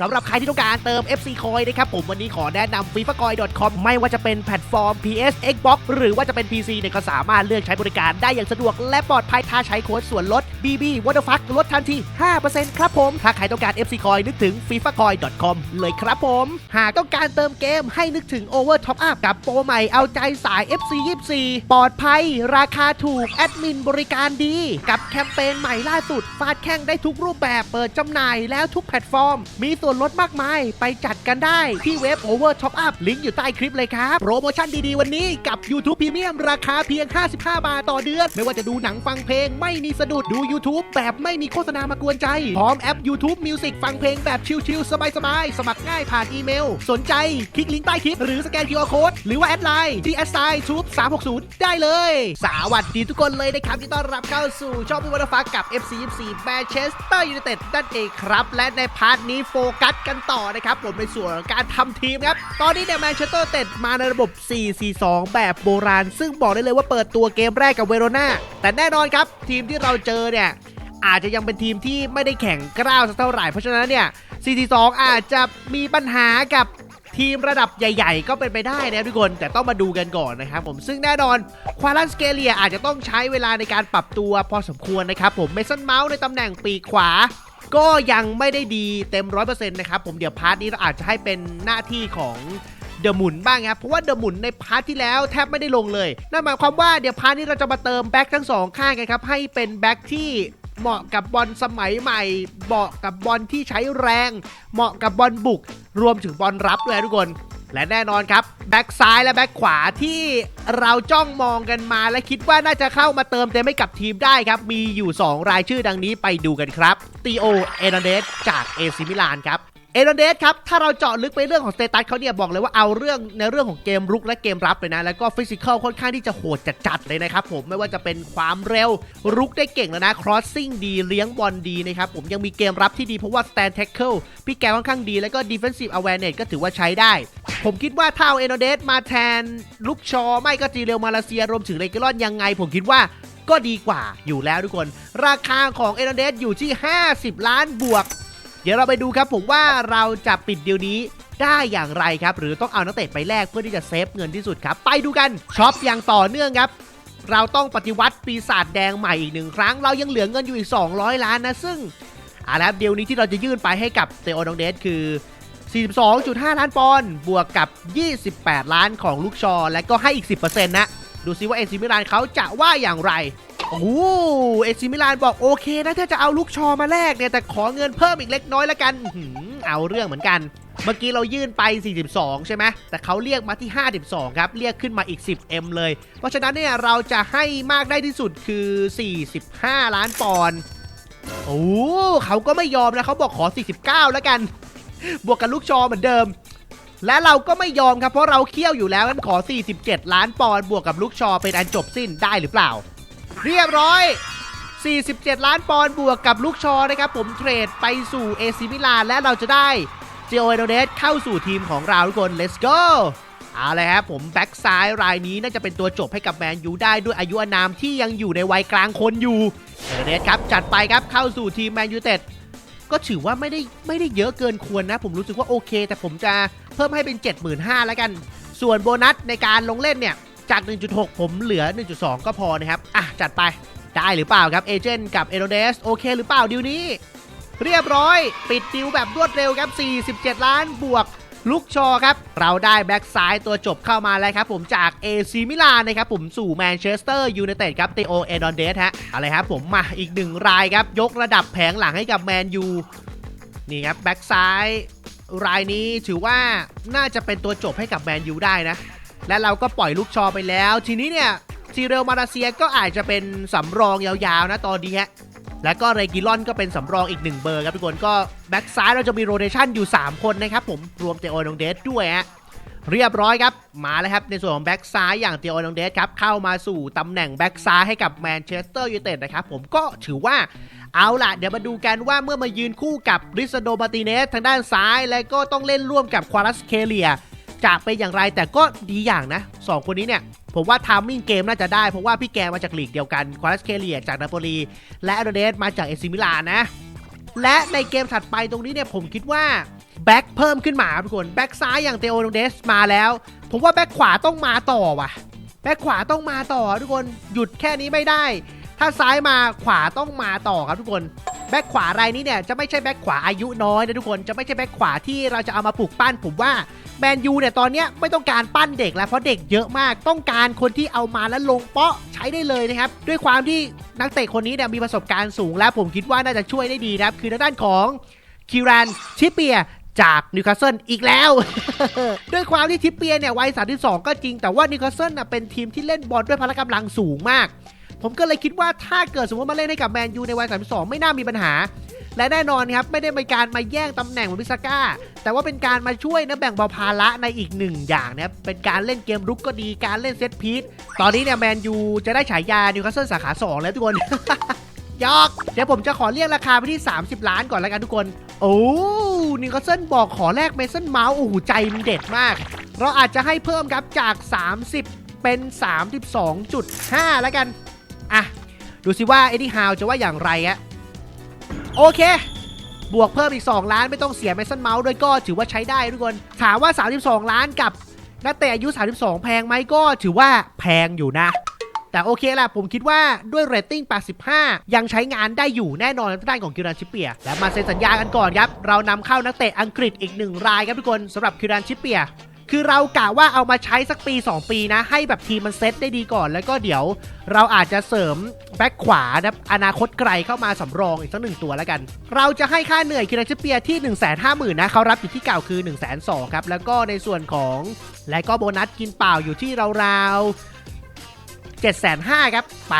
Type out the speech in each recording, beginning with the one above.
สำหรับใครที่ต้องการเติม FC Coin นะครับผมวันนี้ขอแนะนำ fifacoin.com ไม่ว่าจะเป็นแพลตฟอร์ม PS Xbox หรือว่าจะเป็น PC เนี่ยก็สามารถเลือกใช้บริการได้อย่างสะดวกและปลอดภัยถ้าใช้โค้ดส่วนลด BB What the fuck ลดทันที 5%ครับผม ถ้าใครต้องการ FC Coin นึกถึง fifacoin.com เลยครับผม หากต้องการเติมเกมให้นึกถึง Over Top Up กับโปรใหม่เอาใจสาย FC 24ปลอดภัย ราคาถูกแอดมินบริการดี กับแคมเปญใหม่ล่าสุดฟาดแข่งได้ทุกรูปแบบเปิดจำหน่ายแล้วทุกแพลตฟอร์ม มีส่วนลดมากมาย ไปจัดกันได้ที่เว็บ Over Top Up ลิงก์อยู่ใต้คลิปเลยครับ โปรโมชั่นดีๆ วันนี้กับ YouTube Premium ราคาเพียง 55 บาทต่อเดือน ไม่ว่าจะดูหนังฟังเพลงไม่มีสะดุดดู YouTube แบบไม่มีโฆษณามากวนใจ พร้อมแอป YouTube Music ฟังเพลงแบบชิลๆ สบายๆ สมัครง่ายผ่านอีเมล สนใจคลิกลิงก์ใต้คลิปหรือสแกน QR Code หรือว่าแอดไลน์ DS i t u b 360 ได้เลย สวัสดีทุกคนเลยนะครับที่ต้อนรับเข้าสู่ช่องพิวัตฟ้ากับ FC 24 Manchester United นั่นเองครับ และในพาร์ทนี้โฟกัสกันต่อนะครับผมในส่วนของการทำทีมครับ ตอนนี้เนี่ยแมนเชสเตอร์เต็ดมาในระบบ 4-4-2 แบบโบราณ ซึ่งบอกได้เลยว่าเปิดตัวเกมแรกกับเวโรนาแต่แน่นอนครับ ทีมที่เราเจอเนี่ยอาจจะยังเป็นทีมที่ไม่ได้แข่งกล้าวสักเท่าไหร่ เพราะฉะนั้นเนี่ย 4-4-2 อาจจะมีปัญหากับทีมระดับใหญ่ ๆ ก็เป็นไปได้นะทุกคน แต่ต้องมาดูกันก่อนนะครับผมซึ่งแน่นอนควาลันสเกเลียอาจจะต้องใช้เวลาในการปรับตัวพอสมควรนะครับผมเมสันเมาส์ในตำแหน่งปีกขวา ก็ยังไม่ได้ดีเต็มร้อยเปอร์เซ็นต์นะครับผมเดี๋ยวพาร์ทนี้เราอาจจะให้เป็นหน้าที่ของเดอะหมุนบ้างครับเพราะว่าเดอะหมุนในพาร์ทที่แล้วแทบไม่ได้ลงเลยนั่นหมายความว่าเดี๋ยวพาร์ทนี้เราจะมาเติมแบ็คทั้งสองข้างกันครับให้เป็นแบ็คที่เหมาะกับบอลสมัยใหม่เหมาะกับบอลที่ใช้แรง เหมาะกับบอลบุก รวมถึงบอลรับด้วยทุกคน และแน่นอนครับ แบ็กซ้ายและแบ็กขวาที่เราจ้องมองกันมาและคิดว่าน่าจะเข้ามาเติมเต็มให้กับทีมได้ครับ มีอยู่ 2 รายชื่อดังนี้ไปดูกันครับตีโอ เอเนเดสจากเอซิมิลานครับ เอเนเดสครับ ถ้าเราเจาะลึกไปเรื่องของสเตตัสเขาเนี่ยบอกเลยว่าเอาเรื่องในเรื่องของเกมรุกและเกมรับเลยนะ แล้วก็ฟิสิกอลค่อนข้างที่จะโหดจัดๆเลยนะครับผมไม่ว่าจะเป็นความเร็วรุกได้เก่งแล้วนะครอสซิ่งดีเลี้ยงบอลดีนะครับผมยังมีเกมรับที่ดีเพราะว่าสแตนแท็กเกิลพี่แกค่อนข้างดีแล้วก็ดิฟเฟนซีฟอ w วเน s ก็ถือว่าใช้ได้ ผมคิดว่าถ้าเอาเอโนเดสมาแทนลุกชอไม่ก็จีเรลมาเลเซียรวมถึงเรกิลอนยังไง ผมคิดว่าก็ดีกว่าอยู่แล้วทุกคน ราคาของเอโนเดสอยู่ที่ 50 ล้านบวก เดี๋ยวเราไปดูครับผมว่าเราจะปิดดีลนี้ได้อย่างไรครับ หรือต้องเอานักเตะไปแลกเพื่อที่จะเซฟเงินที่สุดครับ ไปดูกันช็อปอย่างต่อเนื่องครับเราต้องปฏิวัติปีศาจแดงใหม่อีกหนึ่งครั้ง เรายังเหลือเงินอยู่อีก 200 ล้านนะ ซึ่งอาแล้วเดีลนี้ที่เราจะยื่นไปให้กับเตโอดองเดสคือ 42.5 ล้านปอนด์บวกกับ 28 ล้านของลูกชอ และก็ให้อีก 10%นะ ดูซิว่าเอซิมิลานเขาจะว่าอย่างไร โอ้โหเอซิมิลานบอกโอเคนะถ้าจะเอาลูกชอมาแลกเนี่ยแต่ขอเงินเพิ่มอีกเล็กน้อยละกันเอาเรื่องเหมือนกัน เมื่อกี้เรายื่นไป 42 ใช่ไหมแต่เขาเรียกมาที่ 52 ครับ เรียกขึ้นมาอีก 10M เลย เพราะฉะนั้นเนี่ยเราจะให้มากได้ที่สุดคือ 45 ล้านปอนด์โอ้เขาก็ไม่ยอมนะเขาบอกขอ 49 แล้วกัน บวกกับลูกชอเหมือนเดิมและเราก็ไม่ยอมครับเพราะเราเคี่ยวอยู่แล้วงั้นขอ 47 ล้านปอนด์บวกกับลูกชอเป็นอันจบสิ้นได้หรือเปล่า เรียบร้อย 47 ล้านปอนด์บวกกับลูกชอนะครับผมเทรดไปสู่เอซิมิลานและเราจะได้เจโอเอโนเดสเข้าสู่ทีมของเราทุกคน let's go เอาเลยครับผมแบ็กซ้ายรายนี้น่าจะเป็นตัวจบให้กับแมนยูได้ด้วยอายุอนามที่ยังอยู่ในวัยกลางคนอยู่เอโนเดสครับจัดไปครับเข้าสู่ทีมแมนยูเต็ดก็ถือว่าไม่ได้ไม่ได้เยอะเกินควรนะ ผมรู้สึกว่าโอเค แต่ผมจะเพิ่มให้เป็น 75,000แล้วกัน ส่วนโบนัสในการลงเล่นเนี่ย จาก 1.6 ผมเหลือ 1.2 ก็พอนะครับ อะ จัดไป ได้หรือเปล่าครับ เอเจนต์กับเอโรเดสโอเคหรือเปล่าดิวนี้ เรียบร้อย ปิดดิวแบบรวดเร็วครับ 47 ล้านบวกลูกชอครับ เราได้แบ็กซ้ายตัวจบเข้ามาแล้วครับผมจากเอซีมิลานนะครับผมสู่แมนเชสเตอร์ยูไนเต็ดครับเตโอเอดอนเดสฮะอะไรครับผมมาอีกหนึ่งรายครับ ยกระดับแผงหลังให้กับแมนยูนี่ครับแบ็กซ้ายรายนี้ถือว่าน่าจะเป็นตัวจบให้กับแมนยูได้นะ และเราก็ปล่อยลูกชอไปแล้ว ทีนี้เนี่ยซีเรลมาเลเซียก็อาจจะเป็นสำรองยาวๆนะตอนนี้ฮะแล้วก็เรกิลอนก็เป็นสำรองอีกหนึ่งเบอร์ครับทุกคนก็แบ็กซ้ายเราจะมีโรเ t ชันอยู่ 3 คนนะครับผมรวมเตโอนงเดสด้วยฮะเรียบร้อยครับ มาแล้วครับ ในส่วนของแบ็กซ้ายอย่างเตโอนงเดสครับ เข้ามาสู่ตำแหน่งแบ็กซ้ายให้กับแมนเชสเตอร์ยูไนเต็ดนะครับ ผมก็ถือว่าเอาล่ะ เดี๋ยวมาดูกันว่าเมื่อมายืนคู่กับริซโดมาติเนสทางด้านซ้าย และก็ต้องเล่นร่วมกับควารัสเคเลีย จะเป็นอย่างไรแต่ก็ดีอย่างนะสองคนนี้เนี่ย ผมว่าทามมิ่งเกมน่าจะได้ เพราะว่าพี่แกมาจากลีกเดียวกันควารัสเคเลียจากนาโปลีและอโดเดสมาจากเอซิมิลานนะ และในเกมถัดไปตรงนี้เนี่ยผมคิดว่าแบ็คเพิ่มขึ้นมาครับทุกคนแบ็คซ้ายอย่างเตโอโนเดสมาแล้ว ผมว่าแบ็คขวาต้องมาต่อว่ะแบ็คขวาต้องมาต่อทุกคนหยุดแค่นี้ไม่ได้ ถ้าซ้ายมาขวาต้องมาต่อครับทุกคนแบ็คขวารายนี้เนี่ยจะไม่ใช่แบ็คขวาอายุน้อยนะทุกคนจะไม่ใช่แบ็คขวาที่เราจะเอามาปลูกปั้นผมว่า แมนยูเนี่ยตอนเนี้ยไม่ต้องการปั้นเด็กแล้วเพราะเด็กเยอะมาก ต้องการคนที่เอามาแล้วลงเปาะใช้ได้เลยนะครับ ด้วยความที่นักเตะคนนี้เนี่ยมีประสบการณ์สูง และผมคิดว่าน่าจะช่วยได้ดีนะครับ คือทางด้านของคิรันชิเปียจากนิวคาสเซิลอีกแล้ว ด้วยความที่ทิปเปียเนี่ยวัย32 ก็จริงแต่ว่านิวคาสเซิลน่ะเป็นทีมที่เล่นบอลด้วยพละกำลังสูงมาก ผมก็เลยคิดว่าถ้าเกิดสมมติมาเล่นให้กับแมนยูในวัย32 ไม่น่ามีปัญหา และแน่นอนครับ ไม่ได้เป็นการมาแย่งตำแหน่งเหมือนพิซาก้า แต่ว่าเป็นการมาช่วยนะแบ่งเบาภาระในอีกหนึ่งอย่างนะครับเป็นการเล่นเกมรุกก็ดีการเล่นเซตพีทตอนนี้เนี่ยแมนยูจะได้ฉายานิวคาสเซิลสาขา 2 แล้วทุกคนยอกเดี๋ยวผมจะขอเรียกราคาไปที่ 30 ล้านก่อนแล้วกันทุกคน โอ้นิวคาสเซิลบอกขอแลกเมสันเมาส์โอ้โหใจมันเด็ดมาก เราอาจจะให้เพิ่มครับจาก 30 เป็น 32.5 แล้วกัน อะ ดูสิว่าเอ็ดดี้ฮาวจะว่าอย่างไรอะโอเค บวกเพิ่มอีก 2 ล้านไม่ต้องเสียแมสันเมาส์ด้วยก็ถือว่าใช้ได้ทุกคน ถามว่า 32 ล้านกับนักเตะอายุ 32 แพงไหมก็ถือว่าแพงอยู่นะ แต่โอเคแหละผมคิดว่าด้วยเรตติ้ง 85 ยังใช้งานได้อยู่แน่นอนด้านของคิรันชิเปีย และมาเซ็นสัญญากันก่อนครับ เรานำเข้านักเตะอังกฤษอีกหนึ่งรายครับทุกคนสำหรับคิรันชิเปีย คือเรากะว่าเอามาใช้สักปี 2 ปีนะ ให้แบบทีมมันเซตได้ดีก่อน แล้วก็เดี๋ยวเราอาจจะเสริมแบ็คขวานะอนาคตไกลเข้ามาสำรองอีกสักหนึ่งตัวแล้วกัน เราจะให้ค่าเหนื่อยคิรันชิเปียที่ 1 5 0 0 0 0นะเขารับอยู่ที่เก่าคือ 1 2 0 0 0ครับแล้วก็ในส่วนของและก็โบนัสกินเปล่าอยู่ที่ราวๆ7 5 0 0 0ครับไป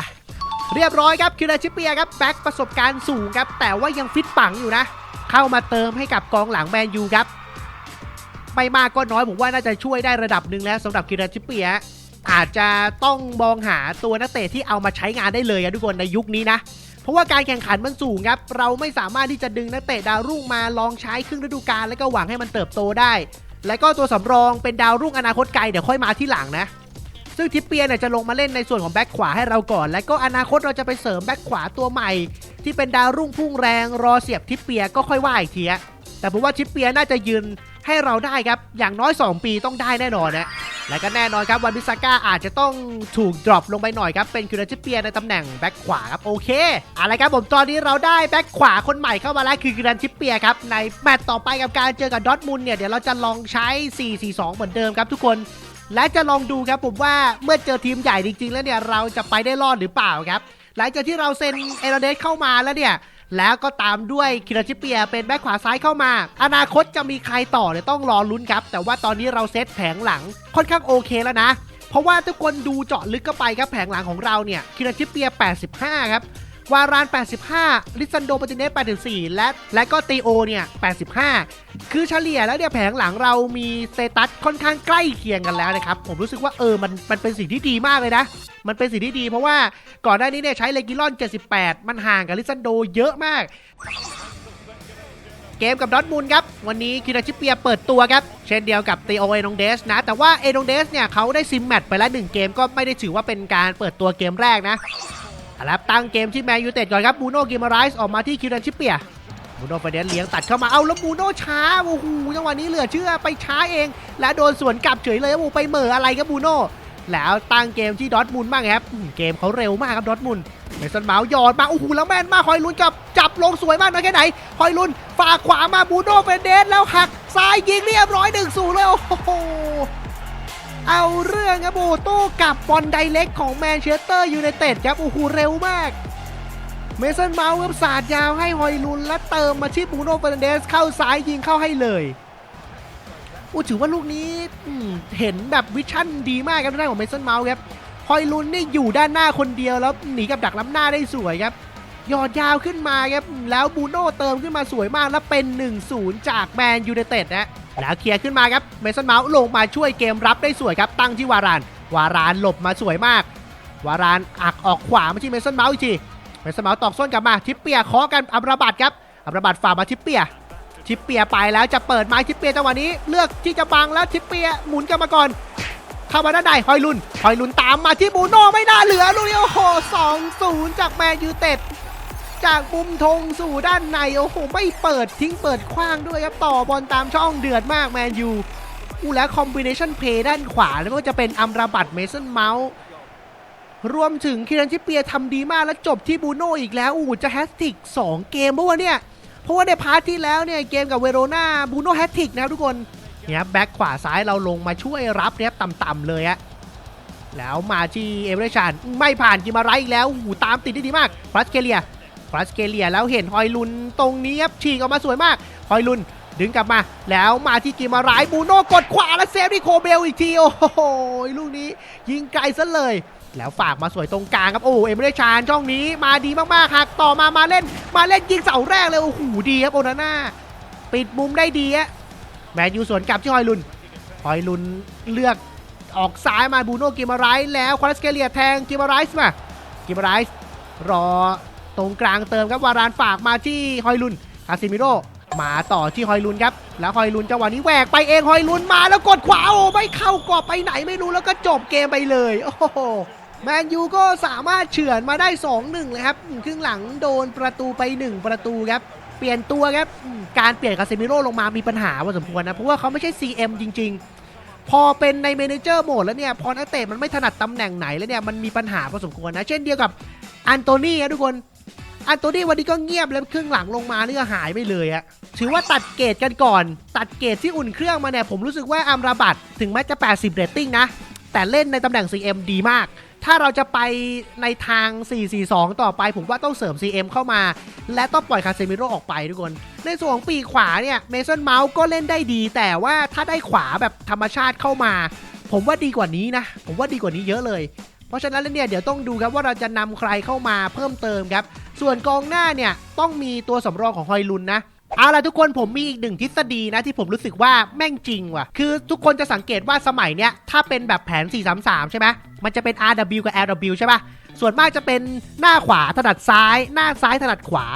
เรียบร้อยครับคิราชิเปียครับแบ็คประสบการณ์สูงครับแต่ว่ายังฟิตปังอยู่นะ เข้ามาเติมให้กับกองหลังแมนยูครับ ไม่มากก็น้อยผมว่าน่าจะช่วยได้ระดับหนึ่งแล้วสำหรับคิราชิเปียอาจจะต้องมองหาตัวนักเตะที่เอามาใช้งานได้เลยอะทุกคนในยุคนี้นะเพราะว่าการแข่งขันมันสูงครับ เราไม่สามารถที่จะดึงนักเตะดาวรุ่งมาลองใช้ครึ่งฤดูกาลแล้วก็หวังให้มันเติบโตได้ แล้วก็ตัวสำรองเป็นดาวรุ่งอนาคตไกลเดี๋ยวค่อยมาที่หลังนะ ซึ่งทิปเปียเนี่ยจะลงมาเล่นในส่วนของแบ็คขวาให้เราก่อน แล้วก็อนาคตเราจะไปเสริมแบ็คขวาตัวใหม่ ที่เป็นดาวรุ่งพุ่งแรงรอเสียบทิปเปียก็ค่อยว่าอีกทีแต่ผมว่าทิปเปียน่าจะยืน ให้เราได้ครับ อย่างน้อย 2 ปีต้องได้แน่นอนนะและก็แน่นอนครับวันบิซาก้าอาจจะต้องถูกดรอปลงไปหน่อยครับ เป็นคิวราชิเปียในตำแหน่งแบ็คขวาครับโอเคอาละครับผมตอนนี้เราได้แบ็คขวาคนใหม่เข้ามาแล้วคือคิวราชิเปียครับในแมตต์ต่อไปกับการเจอกับดอทมุนเนี่ยเดี๋ยวเราจะลองใช้ 4-4-2 เหมือนเดิมครับทุกคนและจะลองดูครับผมว่าเมื่อเจอทีมใหญ่จริงๆ แล้วเนี่ยเราจะไปได้รอดหรือเปล่าครับ หลังจากที่เราเซ็นเอรเดสเข้ามาแล้วเนี่ย แล้วก็ตามด้วยคิราชิเปียเป็นแบ็คขวาซ้ายเข้ามา อนาคตจะมีใครต่อเนี่ยต้องรอลุ้นครับ แต่ว่าตอนนี้เราเซตแผงหลังค่อนข้างโอเคแล้วนะ เพราะว่าทุกคนดูเจาะลึกเข้าไปครับแผงหลังของเราเนี่ยคิราชิเปีย 85 ครับ วาราน 85 ลิซันโดปาติเนส84 และและก็ตีโอเนี่ย 85 คือเฉลี่ยแล้วเนี่ยแผงหลังเรามีสเตตัสค่อนข้างใกล้เคียงกันแล้วนะครับ ผมรู้สึกว่าเออมันมันเป็นสิ่งที่ดีมากเลยนะ มันเป็นสิ่งที่ดีเพราะว่าก่อนหน้านี้เนี่ยใช้เลกิลอน 78 มันห่างกับลิซันโดเยอะมาก เกมกับดอทมูลครับ วันนี้คิราชิเปียเปิดตัวครับ เช่นเดียวกับตีโอเอนองเดสนะ แต่ว่าเอนองเดสเนี่ยเขาได้ซิมแมตช์ไปแล้วหนึ่งเกมก็ไม่ได้ถือว่าเป็นการเปิดตัวเกมแรกนะ ครับตั้งเกมที่แมนยูเต็ดก่อนครับบูโน่กิมาไรส์ออกมาที่คิราชิเปียบูโน่ฟเดนเลี้ยงตัดเข้ามาเอาแล้วบูโน่ช้าโอ้โหจังหวะนี้เหลือเชื่อไปช้าเอง แล้วโดนสวนกลับเฉยเลยโอ้ไปเหม่ออะไรครับบูโน่แล้วตั้งเกมที่ดอทมุนบ้างครับเกมเขาเร็วมากครับดอทมุนเมสันเมาส์หยอดมาโอ้โหแล้วแม่นมากฮอยลุนจับจับลงสวยมากน้อยแค่ไหนฮอยลุนฝากขวามาบูโน่เฟเดสแล้วหักซ้ายยิงเรียบร้อยหนึ่งศูนย์เลยโอ้โห เอาเรื่องครับโอโต้กับบอลไดเล็กของแมนเชสเตอร์ยูไนเต็ดครับโอ้โหเร็วมากเมสันเมาส์ครับสาดยาวให้ฮอยลุนและเติมมาที่บูโน่เฟนเดสเข้าซ้ายยิงเข้าให้เลยโอ้ถือว่าลูกนี้เห็นแบบวิชั่นดีมากครับทางด้านของเมสันเมาส์ครับฮอยลุนนี่อยู่ด้านหน้าคนเดียวแล้วหนีกับดักล้ำหน้าได้สวยครับยอดยาวขึ้นมาครับแล้วบูโน่เติมขึ้นมาสวยมากแล้วเป็น 1-0 จากแมนยูไนเต็ดนะ แล้วเคลียร์ขึ้นมาครับเมสันเมาส์ลงมาช่วยเกมรับได้สวยครับตั้งที่วาราน วารานหลบมาสวยมาก วารานอักออกขวามาที่เมสันเมาส์อีกทีเมสันเมาส์ตอกส้นกลับมาทิปเปียเคาะกันอัมราบัตครับอัมราบัตฝ่ามาทิปเปียทิปเปียไปแล้วจะเปิดไม้ทิปเปียจังหวะนี้เลือกที่จะบังแล้วทิปเปียหมุนกลับมาก่อนเข้ามาด้านในฮอยลุนฮอยลุนตามมาที่บูโน่ไม่น่าเหลือลูกนี้โอ้โหสองศูนย์จากแมนยูเต็ด จากมุมธงสู่ด้านในโอ้โหไม่เปิดทิ้งเปิดขว้างด้วยครับต่อบอลตามช่องเดือดมากแมนยูอู้แล้วคอมบิเนชันเพย์ด้านขวาแล้วก็จะเป็นอัมราบัตเมสันเมาส์รวมถึงคิรันชิเปียทำดีมากแล้วจบที่บูโน่อีกแล้วอู้จะแฮตติก2 เกมเพราะว่าเนี่ยเพราะว่าในพาร์ทที่แล้วเนี่ยเกมกับเวโรนาบูโน่แฮตติกนะครับทุกคนเนี่ยแบ็คขวาซ้ายเราลงมาช่วยรับเนี่ยต่ำๆเลยอะแล้วมาที่เอเวอเรชันไม่ผ่านกิมาไรอีกแล้วหูตามติดได้ดีมากฟรัสเกเลีย ฟรัสเกเลียแล้วเห็นฮอยลุนตรงนี้ครับฉีกออกมาสวยมากฮอยลุนดึงกลับมา แล้วมาที่กิมาไรบูโน่กดขวาแล้วเซฟที่โคเบลอีกที โอ้โหลูกนี้ยิงไกลซะเลย แล้วฝากมาสวยตรงกลางครับ โอ้เอเมเรชานช่องนี้มาดีมากๆหักต่อมามาเล่น มาเล่นยิงเสาแรกเลย โอ้โหดีครับโอนาน่าปิดมุมได้ดีฮะแมนยูสวนกลับที่ฮอยลุนฮอยลุนเลือกออกซ้ายมาบูโน่กิมาไรส์แล้วควาสเกเลียแทงกิมาไรส์มากิมาไรส์รอ ตรงกลางเติมครับวารานฝากมาที่ฮอยลุนคาซิมิโรมาต่อที่ฮอยลุนครับ แล้วฮอยลุนจังหวะนี้แหวกไปเองฮอยลุนมาแล้วกดขวาโอ้ไม่เข้ากรอบไปไหนไม่รู้แล้วก็จบเกมไปเลยโอ้โหแมนยูก็สามารถเฉือนมาได้ 2-1 เลยครับครึ่งหลังโดนประตูไป 1 ประตูครับ เปลี่ยนตัวครับ การเปลี่ยนคาเซมิโร่ลงมามีปัญหาพอสมควรนะ เพราะว่าเขาไม่ใช่ CM จริง ๆ พอเป็นในเมนเจอร์โหมดแล้วเนี่ย พอนักเตะมันไม่ถนัดตำแหน่งไหนแล้วเนี่ย มันมีปัญหาพอสมควรนะ เช่นเดียวกับอันโตนี่ครับทุกคน อันโตนี่วันนี้ก็เงียบแล้วครึ่งหลังลงมานี่ก็หายไปเลยอะถือว่าตัดเกรดกันก่อน ตัดเกรดที่อุ่นเครื่องมาเนี่ยผมรู้สึกว่าอัมราบัตถึงแม้จะ 80 เรตติ้งนะ แต่เล่นในตำแหน่ง CM ดีมาก ถ้าเราจะไปในทาง 4-4-2 ต่อไป ผมว่าต้องเสริม CM เข้ามา และต้องปล่อยคาเซมิโร่ออกไปทุกคน ในส่วนของปีขวาเนี่ยเมสันเมาส์ก็เล่นได้ดี แต่ว่าถ้าได้ขวาแบบธรรมชาติเข้ามา ผมว่าดีกว่านี้นะ ผมว่าดีกว่านี้เยอะเลย เพราะฉะนั้นแล้วเนี่ยเดี๋ยวต้องดูครับว่าเราจะนำใครเข้ามาเพิ่มเติมครับ ส่วนกองหน้าเนี่ยต้องมีตัวสำรองของฮอยลุนนะเอาล่ะทุกคนผมมีอีกหนึ่งทฤษฎีนะที่ผมรู้สึกว่าแม่งจริงว่ะ คือทุกคนจะสังเกตว่าสมัยเนี้ยถ้าเป็นแบบแผน 433 ใช่ไหมมันจะเป็น RW กับ LW ใช่ปะส่วนมากจะเป็นหน้าขวาถนัดซ้าย หน้าซ้ายถนัดขวา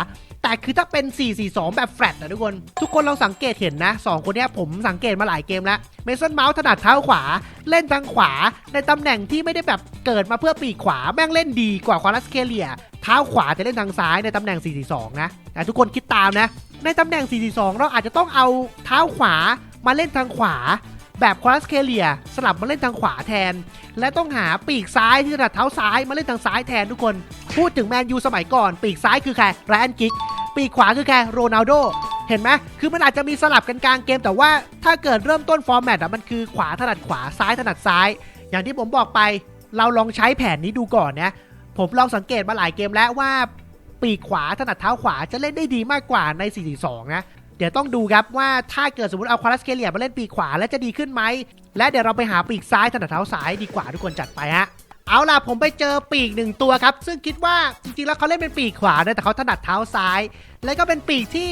แต่คือถ้าเป็น 442 แบบแฟลตนะทุกคน ทุกคนลองสังเกตเห็นนะ 2 คนนี้ผมสังเกตมาหลายเกมแล้ว เมสันเมาส์ถนัดเท้าขวา เล่นทางขวา ในตำแหน่งที่ไม่ได้แบบเกิดมาเพื่อปีกขวา แม่งเล่นดีกว่าควาลัสเคเลีย เท้าขวาจะเล่นทางซ้ายในตำแหน่ง 442 นะแต่ทุกคนคิดตามนะ ในตำแหน่ง 442 เราอาจจะต้องเอาเท้าขวามาเล่นทางขวา แบบควาลัสเคเลีย สลับมาเล่นทางขวาแทน และต้องหาปีกซ้ายที่ถนัดเท้าซ้ายมาเล่นทางซ้ายแทนทุกคน พูดถึงแมนยูสมัยก่อน ปีกซ้ายคือใครไรอันกิก ปีกขวาคือใครโรนัลโดเห็นไหมคือมันอาจจะมีสลับกันกลางเกม แต่ว่าถ้าเกิดเริ่มต้นฟอร์แมตอะมันคือขวาถนัดขวาซ้ายถนัดซ้าย อย่างที่ผมบอกไปเราลองใช้แผนนี้ดูก่อนนะผมลองสังเกตมาหลายเกมแล้วว่า ปีกขวาถนัดเท้าขวาจะเล่นได้ดีมากกว่าใน 4-4-2 นะ เดี๋ยวต้องดูครับว่าถ้าเกิดสมมติเอาควาลัสเคเลียมาเล่นปีกขวาแล้วจะดีขึ้นไหมและเดี๋ยวเราไปหาปีกซ้ายถนัดเท้าซ้ายดีกว่าทุกคนจัดไปฮะ เอาล่ะผมไปเจอปีกหนึ่งตัวครับ ซึ่งคิดว่าจริงๆแล้วเขาเล่นเป็นปีกขวานะแต่เขาถนัดเท้าซ้าย แล้วก็เป็นปีกที่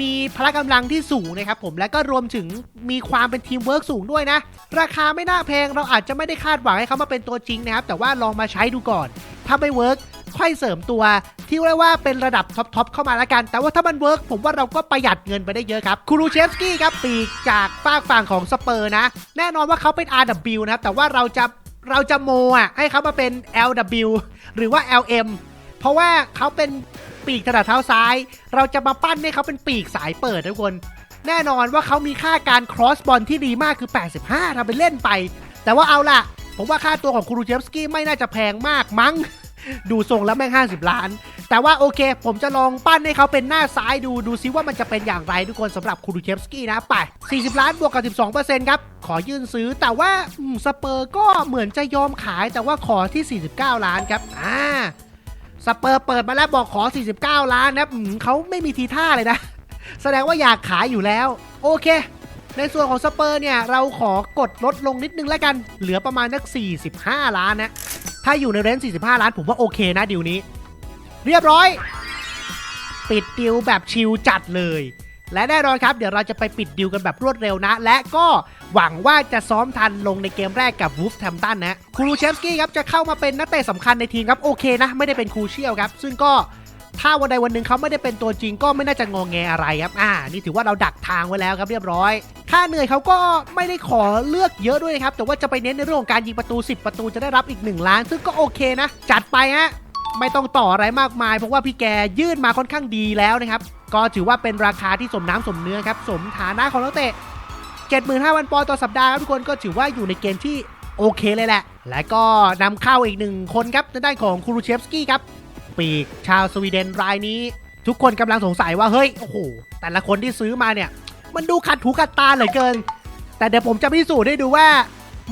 มีพละกำลังที่สูงนะครับผมและก็รวมถึงมีความเป็นทีมเวิร์กสูงด้วยนะ ราคาไม่น่าแพงเราอาจจะไม่ได้คาดหวังให้เขามาเป็นตัวจริงนะครับ แต่ว่าลองมาใช้ดูก่อน ถ้าไม่เวิร์กค่อยเสริมตัว ที่เรียกว่าเป็นระดับท็อปๆเข้ามาแล้วกัน แต่ว่าถ้ามันเวิร์กผมว่าเราก็ประหยัดเงินไปได้เยอะครับคูรูเชฟสกี้ครับปีกจากฝากฝั่งของสเปอร์นะ แน่นอนว่าเขาเป็น RW นะครับแต่ว่าเราจะ เราจะโมอะให้เขามาเป็น LW หรือว่า LM เพราะว่าเขาเป็นปีกถนัดเท้าซ้าย เราจะมาปั้นให้เขาเป็นปีกสายเปิดทุกคน แน่นอนว่าเขามีค่าการ cross บอลที่ดีมากคือ 85ทำไปเล่นไป แต่ว่าเอาล่ะ ผมว่าค่าตัวของครูเจฟสกี้ไม่น่าจะแพงมากมั้ง ดูทรงแล้วแม่ง 50 ล้าน แต่ว่าโอเค ผมจะลองปั้นให้เขาเป็นหน้าซ้ายดูดูซิว่ามันจะเป็นอย่างไรทุกคนสำหรับคูรูเชฟสกี้นะไป 40 ล้านบวกกับ 12 ครับ ขอยื่นซื้อแต่ว่าสเปอร์ก็เหมือนจะยอมขายแต่ว่าขอที่ 49 ล้านครับอ่าสเปอร์เปิดมาแล้วบอกขอ 49 ล้านนะอืมเขาไม่มีทีท่าเลยนะ แสดงว่าอยากขายอยู่แล้ว โอเค ในส่วนของสเปอร์เนี่ย เราขอกดลดลงนิดนึงแล้วกัน เหลือประมาณนัก 45 ล้านนะ ถ้าอยู่ในเรนจ์45 ล้านผมว่าโอเคนะดิวนี้ เรียบร้อย ปิดดิวแบบชิลจัดเลย และแน่นอนครับ เดี๋ยวเราจะไปปิดดิวกันแบบรวดเร็วนะ และก็หวังว่าจะซ้อมทันลงในเกมแรกกับวูฟแทมตันนะครูเชฟสกี้ครับจะเข้ามาเป็นนักเตะสำคัญในทีมครับโอเคนะ ไม่ได้เป็นครูเชียลครับ ซึ่งก็ถ้าวันใดวันหนึ่งเขาไม่ได้เป็นตัวจริงก็ไม่น่าจะงองแงอะไรครับ อ่า นี่ถือว่าเราดักทางไว้แล้วครับเรียบร้อย ค่าเหนื่อยเขาก็ไม่ได้ขอเลือกเยอะด้วยนะครับ แต่ว่าจะไปเน้นในเรื่องของการยิงประตู 10 ประตูจะได้รับอีก 1 ล้าน ซึ่งก็โอเคนะ จัดไปฮะ ไม่ต้องต่ออะไรมากมาย เพราะว่าพี่แกยื่นมาค่อนข้างดีแล้วนะครับ ก็ถือว่าเป็นราคาที่สมน้ำสมเนื้อครับ สมฐานะของนักเตะ75,000ปอนด์ต่อสัปดาห์ครับทุกคนก็ถือว่าอยู่ในเกณฑ์ที่โอเคเลยแหละ และก็นำเข้าอีกหนึ่งคนครับทางด้านของคูรูเชฟสกี้ครับ ปีกชาวสวีเดนรายนี้ ทุกคนกำลังสงสัยว่าเฮ้ยโอ้โหแต่ละคนที่ซื้อมาเนี่ย มันดูขัดหูขัดตาเหลือเกิน แต่เดี๋ยวผมจะพิสูจน์ให้ดูว่า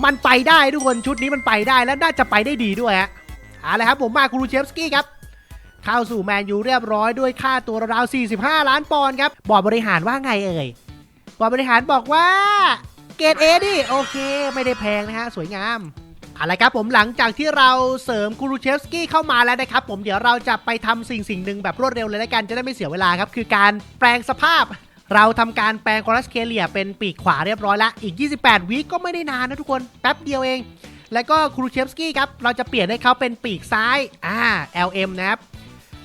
มันไปได้ทุกคนชุดนี้มันไปได้และน่าจะไปได้ดีด้วยฮะ เอาละครับผมมาคูรูเชฟสกี้ครับเข้าสู่แมนยูเรียบร้อยด้วยค่าตัวราวๆ45 ล้านปอนด์ครับบอร์ดบริหารว่าไงเอ่ยบอร์ดบริหารบอกว่าเกรดเอดิโอเค ไม่ได้แพงนะฮะสวยงามอาละครับผมหลังจากที่เราเสริมคูรูเชฟสกี้เข้ามาแล้วนะครับ ผมเดี๋ยวเราจะไปทำสิ่งสิ่งหนึ่งแบบรวดเร็วเลยแล้วกันจะได้ไม่เสียเวลาครับคือการแปลงสภาพ เราทำการแปลงคอรัสเคเลียเป็นปีกขวาเรียบร้อยล้วอีก 28 วิก็ไม่ได้นานนะทุกคนแป๊บเดียวเอง แล้วก็ครูเชฟสกี้ครับเราจะเปลี่ยนให้เขาเป็นปีกซ้ายอ่า LM นะครับ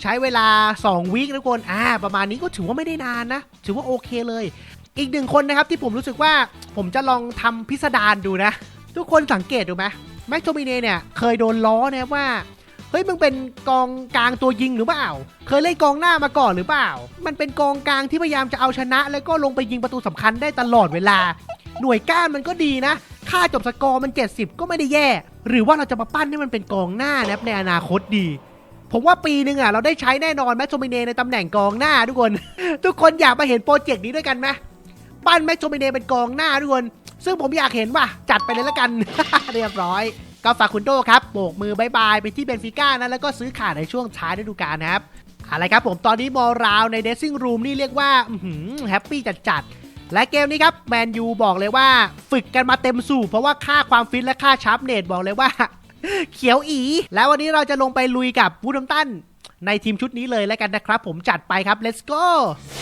ใช้เวลา 2วิคทุกคนอ่าประมาณนี้ก็ถือว่าไม่ได้นานนะ ถือว่าโอเคเลย อีกหนึ่งคนนะครับที่ผมรู้สึกว่าผมจะลองทำพิสดารดูนะ ทุกคนสังเกตดูไหมแม็กโทมิเนเนี่ยเคยโดนล้อนะว่าเฮ้ยมึงเป็นกองกลางตัวยิงหรือเปล่า เคยเล่นกองหน้ามาก่อนหรือเปล่า มันเป็นกองกลางที่พยายามจะเอาชนะ แล้วก็ลงไปยิงประตูสำคัญได้ตลอดเวลา หน่วยก้านมันก็ดีนะ ค่าจบสกอร์มัน 70 ก็ไม่ได้แย่ หรือว่าเราจะมาปั้นให้มันเป็นกองหน้านะครับในอนาคตดี ผมว่าปีหนึ่งอะเราได้ใช้แน่นอนแม็กโทมิเนในตำแหน่งกองหน้าทุกคน ทุกคนอยากมาเห็นโปรเจกต์นี้ด้วยกันไหมปั้นแม็กโทมิเนเป็นกองหน้าทุกคน ซึ่งผมอยากเห็นว่ะจัดไปเลยละกัน เรียบร้อยก็ฝากคุณโดครับโบกมือบายบายไปที่เบนฟิก้านะแล้วก็ซื้อขาดในช่วงท้ายฤดูกาลนะครับอะไรครับผมตอนนี้มอราวในเดซซิ่งรูมนี่เรียกว่าแฮปปี้จัดๆ และเกมนี้ครับแมนยูบอกเลยว่าฝึกกันมาเต็มสูบเพราะว่าค่าความฟิตและค่าชาร์ปเนตบอกเลยว่า เขียวอี แล้ววันนี้เราจะลงไปลุยกับวูด m มตันในทีมชุดนี้เลยแล้วกันนะครับ ผมจัดไปครับ let's go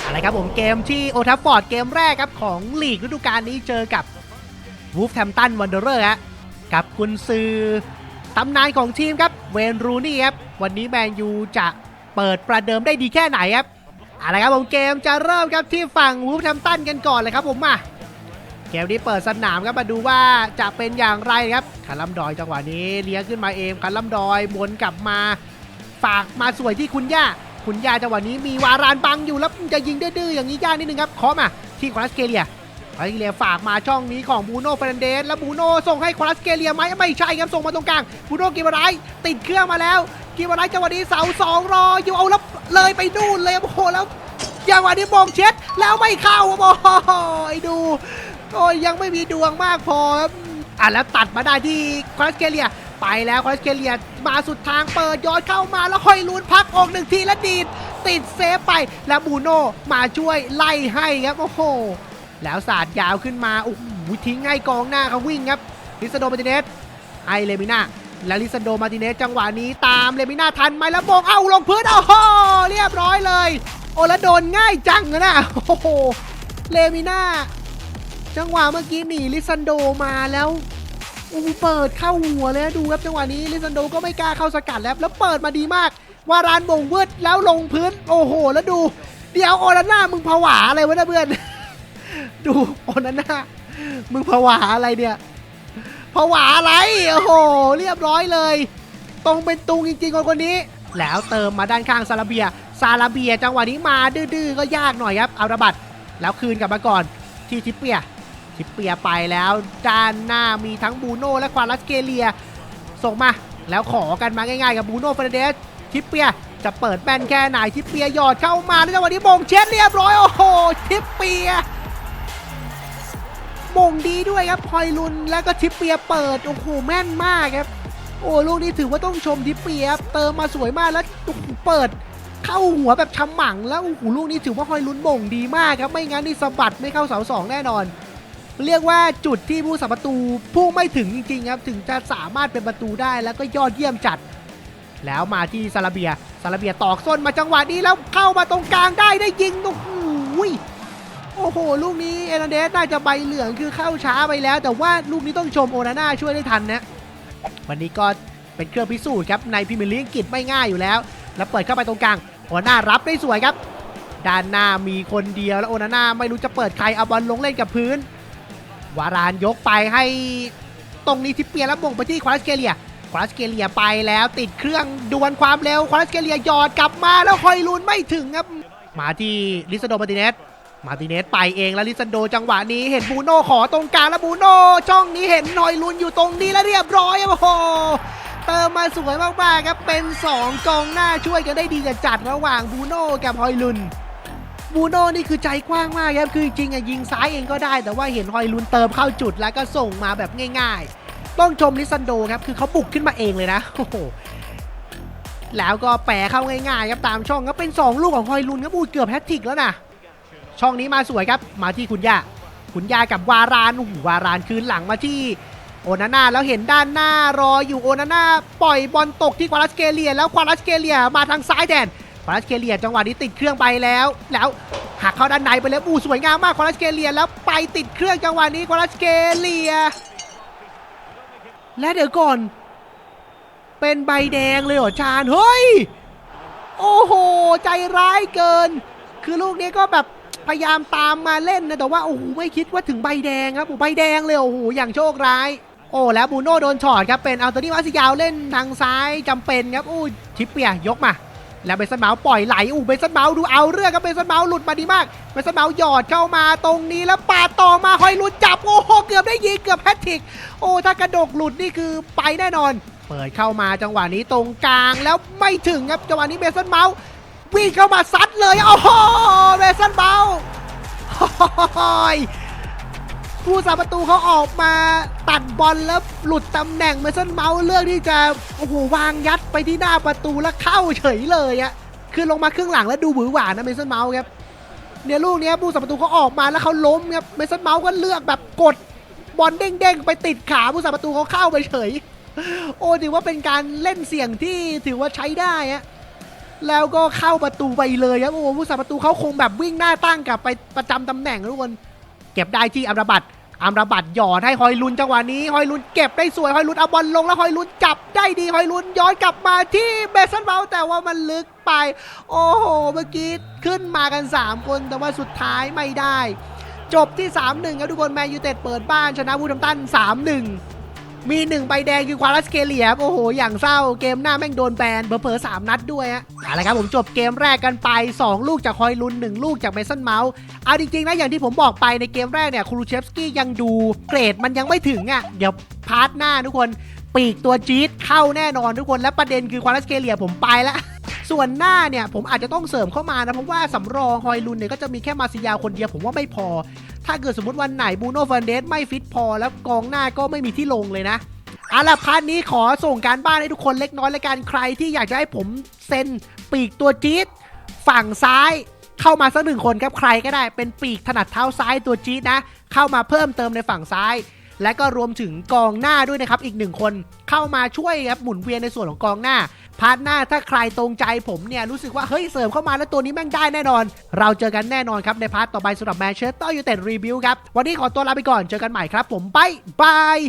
อะไรครับผมเกมที่โอทัฟฟอร์ดเกมแรกครับของลีกฤดูกาลนี้เจอกับวูฟแ a มตันวันเดอร์เรอร์ฮะกับกุนซือตำนานของทีมครับเวนรูนี่ครับวันนี้แมนยูจะเปิดประเดิมได้ดีแค่ไหนครับ อะไรครับผมเกมจะเริ่มครับที่ฝั่งวูฟแ a มตันกันก่อนเลยครับผมมาเกมนี้เปิดสนามครับมาดูว่าจะเป็นอย่างไรครับคันลัมดอยจังหวะนี้เลี้ยงขึ้นมาเองคันลัมดอยวนกลับมาฝากมาสวยที่คุณย่าคุณย่าจังหวะนี้มีวารานบังอยู่แล้วจะยิงดื้อๆอย่างนี้ย่านิดนึงครับเคาะมาที่ควาสเกเลียควาสเกเลียฝากมาช่องนี้ของบูโน่เฟรนเดสแล้วบูโน่ส่งให้ควาสเกเลียไหมไม่ใช่ครับส่งมาตรงกลางบูโน่กิบารายติดเครื่องมาแล้วกิบารายจังหวะนี้เสาสองรออยู่เอา เลยไปนู่นเลยโอ้โหแล้วจังวะนี้มองเช็ดแล้วไม่เข้าโอ้โหดูโอ้ยยังไม่มีดวงมากพอครับอะแล้วตัดมาได้ที่คอสเกเลียไปแล้วคอสเกเลียมาสุดทางเปิดย้อนเข้ามาแล้วค่อยลุ้นพักอกหนึ่งทีแล้วดีดติดเซฟไปแล้วบูโน่มาช่วยไล่ให้ครับโอ้โหแล้วสาดยาวขึ้นมาโอ้โหทิ้งให้กองหน้าเขาวิ่งครับลิซาโดมาติเนสให้เลมิน่า และลิซาโดมาติเนสจังหวะนี้ตามเลมิน่าทันไหมแล้วโบงเอ้าลงพื้นโอ้โหเรียบร้อยเลย โอลโดนง่ายจังนะโอ้โหเลมิน่าจังหวะเมื่อกี้หนีลิซันโดมาแล้วอ้เปิดเข้าหัวเลยดูครับจังหวะนี้ลิซันโดก็ไม่กล้าเข้าสกัดแล้วแล้วเปิดมาดีมาก วารานบงเวิร์ดแล้วลงพื้น โอ้โห แล้วดู เดี๋ยวโอนาน่ามึงผวาอะไรวะเนะเพื่อน ดูโอนาน่ามึงผวาอะไรเนี่ย ผวาอะไร โอ้โห เรียบร้อยเลย ตรงเป็นตุงจริงๆคนคนนี้ แล้วเติมมาด้านข้างซาลาเบีย ซาลาเบียจังหวะนี้มาดื้อๆก็ยากหน่อยครับ เอาระบัด แล้วคืนกลับมาก่อนที่ทิปเปีย ทิปเปียไปแล้ว ด้านหน้ามีทั้งบูโน่และควาลัสเกเลีย ส่งมา แล้วขอกันมาง่ายๆกับบูโน่เฟรเดส ทิปเปียจะเปิดแบนแค่ไหนทิปเปียหยอดเข้ามาแล้วจังหวะนี้บงเช็ดเรียบร้อย โอ้โห ทิปเปีย มงดีด้วยครับพลอยลุนแล้วก็ทิปเปียเปิดโอ้โหแม่นมากครับ โอ้ลูกนี้ถือว่าต้องชมทิปเปียเติมมาสวยมากแล้วโอ้โหเปิดเข้าหัวแบบฉมังแล้วโอ้โหลูกนี้ถือว่าฮอยลุนบ่งดีมากครับไม่งั้นนี่สะบัดไม่เข้าเสาสองแน่นอน เรียกว่าจุดที่ผู้สัมประตูพุ่งไม่ถึงจริงๆครับถึงจะสามารถเป็นประตูได้แล้วก็ยอดเยี่ยมจัด แล้วมาที่ซาลาเบียซาลาเบียตอกส้นมาจังหวะนี้แล้วเข้ามาตรงกลางได้ได้ยิงโอ้โห โอ้โห ลูกนี้เอร์นันเดสน่าจะใบเหลืองคือเข้าช้าไปแล้ว แต่ว่าลูกนี้ต้องชมโอนาน่าช่วยได้ทันนะวันนี้ก็เป็นเครื่องพิสูจน์ครับในพรีเมียร์ลีกอังกฤษไม่ง่ายอยู่แล้ว แล้วเปิดเข้าไปตรงกลางโอนาน่ารับได้สวยครับ ด้านหน้ามีคนเดียวแล้วโอนาน่าไม่รู้จะเปิดใครเอาบอลลงเล่นกับพื้น วารานยกไปให้ตรงนี้ทิปเปียแล้วมงไปที่ควาสเกเลียควาสเกเลียไปแล้วติดเครื่องดวลความเร็วควาสเกเลียหยอดกลับมาแล้วฮอยลุนไม่ถึงครับมาที่ลิซโดมาติเนส มาติเนสไปเองแล้วลิซันโดจังหวะนี้เห็นบูโน่ขอตรงกลางแล้วบูโน่ช่องนี้เห็นนอยลุนอยู่ตรงนี้แล้วเรียบร้อยโอ้โหเติมมาสวยมากๆครับเป็น 2 กองหน้าช่วยกันได้ดีกันจัดระหว่างบูโน่กับฮอยลุนบูโน่นี่คือใจกว้างมากครับคือจริงๆอะยิงซ้ายเองก็ได้ แต่ว่าเห็นฮอยลุนเติมเข้าจุดแล้วก็ส่งมาแบบง่าย ๆ ต้องชมลิซันโดครับคือเขาบุกขึ้นมาเองเลยนะโอ้โหแล้วก็แปะเข้าง่ายๆครับตามช่องก็เป็น 2 ลูกของฮอยลุนครับอูดเกือบแฮตทริกแล้วนะ ช่องนี้มาสวยครับ มาที่คุณย่าคุณย่ากับวารานโอ้โหวารานคืนหลังมาที่โอนาน่าแล้วเห็นด้านหน้ารออยู่โอนาน่าปล่อยบอลตกที่ควาลัสเกเลีย แล้วควาลัสเกเลียมาทางซ้ายแทนควาลัสเกเลียจังหวะนี้ติดเครื่องไปแล้ว แล้วหักเข้าด้านในไปแล้วอู้สวยงามมากควาลัสเกเลียแล้วไปติดเครื่องจังหวะนี้ควาลัสเกเลีย และเดี๋ยวก่อน เป็นใบแดงเลยเหรอจานเฮ้ยโอ้โห ใจร้ายเกิน คือลูกนี้ก็แบบ พยายามตามมาเล่นนะแต่ว่าโอ้โหไม่คิดว่าถึงใบแดงครับโอ้ใบแดงเลยโอ้โหอย่างโชคร้ายโอ้แล้วบูโน่โดนช็อตครับเป็นอัลโตนี่มาซิยาวเล่นทางซ้ายจำเป็นครับอู้ทิปเปียยกมาแล้วเบสันเมาปล่อยไหลอู้เบสันเมาดูเอาเรื่องครับเบสันเมาหลุดมาดีมากเบสันเมาหยอดเข้ามาตรงนี้แล้วปาดต่อมาหอยลุดจับโอ้โหเกือบได้ยิงเกือบแฮตทิกโอ้ถ้ากระดกหลุดนี่คือไปแน่นอน เปิดเข้ามาจังหวะนี้ตรงกลางแล้วไม่ถึงครับจังหวะนี้เบสันเมา วิ่งเข้ามาซัดเลยโอ้โหเบสันเบาโอ้ยผู้สาประตูเขาออกมาตัดบอลแล้วหลุดตำแหน่งเบสันเมาเลือกที่จะโอ้โหวางยัดไปที่หน้าประตูแล้วเข้าเฉยเลยอะคือลงมาครึ่งหลังแล้วดูหวือหวานะเบสันเมาครับเนี่ยลูกเนี้ยผู้สาประตูเขาออกมาแล้วเขาล้มครับเบสันเมาก็เลือกแบบกดบอลเด้งๆไปติดขาผู้สาประตูเขาเข้าไปเฉย โอ้ถือว่าเป็นการเล่นเสี่ยงที่ถือว่าใช้ได้อะ แล้วก็เข้าประตูไปเลยครับโอ้โหผู้สาประตูเขาคงแบบวิ่งหน้าตั้งกลับไปประจำตำแหน่งทุกคนเก็บได้ที่อัมราบัตอัมราบัตหยอดให้ฮอยลุนจังหวะนี้ฮอยลุนเก็บได้สวยฮอยลุนเอาบอลลงแล้วฮอยลุนจับได้ดีฮอยลุนย้อนกลับมาที่เบสันเบลแต่ว่ามันลึกไป โอ้โหเมื่อกี้ขึ้นมากัน 3 คนแต่ว่าสุดท้ายไม่ได้ จบที่ 3-1ครับทุกคนแมนยูเต็ดเปิดบ้านชนะวูดแฮมตัน3-1 มีหนึ่งใบแดงคือควาลัสเกเลียครับโอ้โห อย่างเศร้าเกมหน้าแม่งโดนแบนเผลอๆสามนัดด้วยฮะเอาละครับผมจบเกมแรกกันไป 2 ลูกจากคอยลุน 1 ลูกจากเมสันเมาส์เอาจริงๆนะอย่างที่ผมบอกไปในเกมแรกเนี่ยคูรูเชฟสกี้ยังดูเกรดมันยังไม่ถึงอะเดี๋ยวพาร์ทหน้าทุกคน ปีกตัวจี๊ดเข้าแน่นอนทุกคนและประเด็นคือควาลัสเกเลียผมไปแล้ว ส่วนหน้าเนี่ยผมอาจจะต้องเสริมเข้ามานะเพราะว่าสำรองฮอยลุนเนี่ยก็จะมีแค่มาซิยาคนเดียวผมว่าไม่พอ ถ้าเกิดสมมติวันไหนบูโน่ฟันเดสไม่ฟิตพอ แล้วกองหน้าก็ไม่มีที่ลงเลยนะเอาล่ะพาร์ทนี้ขอส่งการบ้านให้ทุกคนเล็กน้อยและกันใครที่อยากจะให้ผมเซ็นปีกตัวจี๊ดฝั่งซ้ายเข้ามาสักหนึ่งคนครับใครก็ได้เป็นปีกถนัดเท้าซ้ายตัวจี๊ดนะ เข้ามาเพิ่มเติมในฝั่งซ้าย และก็รวมถึงกองหน้าด้วยนะครับ อีกหนึ่งคนเข้ามาช่วยครับหมุนเวียนในส่วนของกองหน้าพาร์ทหน้าถ้าใครตรงใจผมเนี่ยรู้สึกว่าเฮ้ยเสริมเข้ามาแล้วตัวนี้แม่งได้แน่นอน เราเจอกันแน่นอนครับในพาร์ทต่อไปสำหรับแมนเชสเตอร์ยูไนเต็ดรีวิวครับวันนี้ขอตัวลาไปก่อนเจอกันใหม่ครับ ผมบายบาย